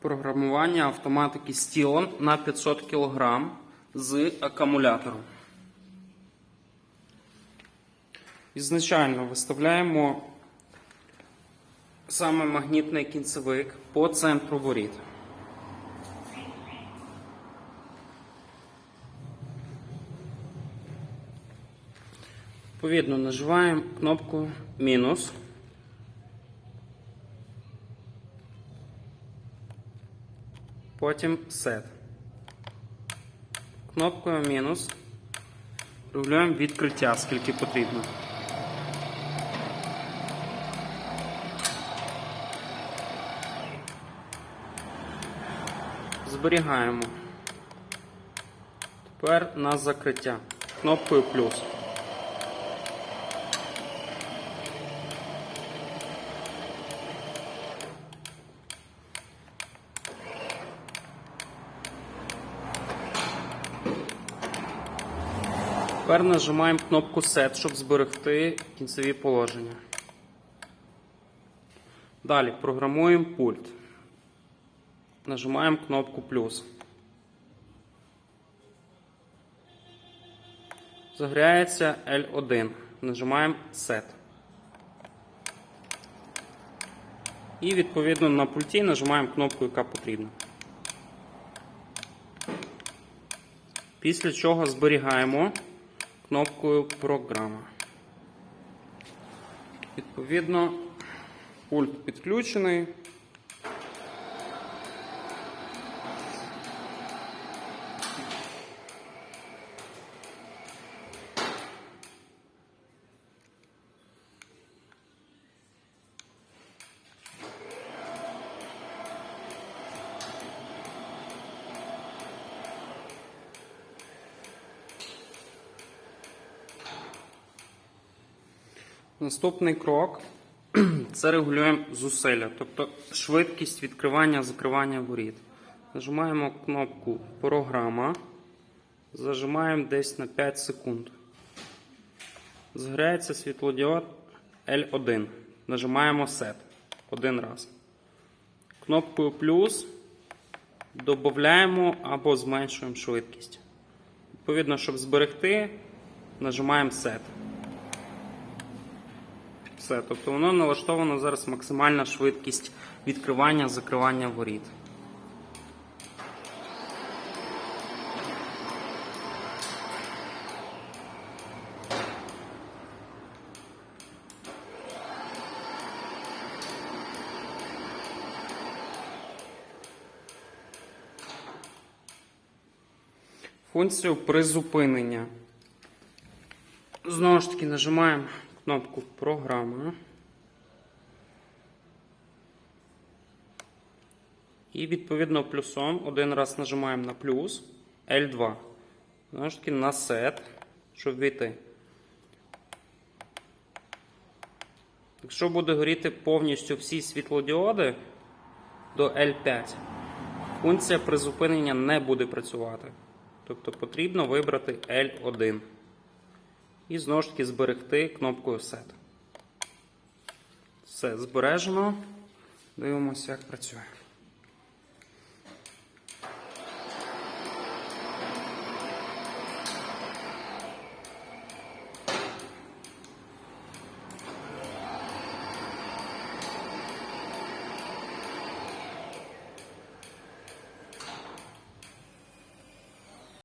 Програмування автоматики Stilon на 500 кг з акумулятором. Ізначально виставляємо саме магнітний кінцевик по центру воріт. Відповідно, нажимаємо кнопку мінус. Потім set. Кнопкою мінус. Регулюємо відкриття, скільки потрібно. Зберігаємо. Тепер на закриття. Кнопкою плюс. Тепер нажимаємо кнопку Set, щоб зберегти кінцеві положення. Далі програмуємо пульт. Нажимаємо кнопку плюс. Загоряється L1. Нажимаємо Set. І відповідно на пульті нажимаємо кнопку, яка потрібна. Після чого зберігаємо кнопкою Програма. Відповідно, пульт підключений. Наступний крок це регулюємо зусилля, тобто швидкість відкривання закривання воріт. Нажимаємо кнопку Програма, зажимаємо десь на 5 секунд. Зграється світлодіод L1. Нажимаємо Set один раз. Кнопкою плюс додаємо або зменшуємо швидкість. Відповідно, щоб зберегти, нажимаємо Set. Все, тобто воно налаштовано зараз максимальна швидкість відкривання, закривання воріт. Функцію призупинення. Знову ж таки нажимаємо кнопку Програма. І відповідно плюсом один раз нажимаємо на плюс L2. Знову ж таки на Set, щоб війти. Якщо буде горіти повністю всі світлодіоди до L5, функція призупинення не буде працювати. Тобто потрібно вибрати L1. І знову ж таки зберегти кнопкою Set. Все, збережено. Дивимося, як працює.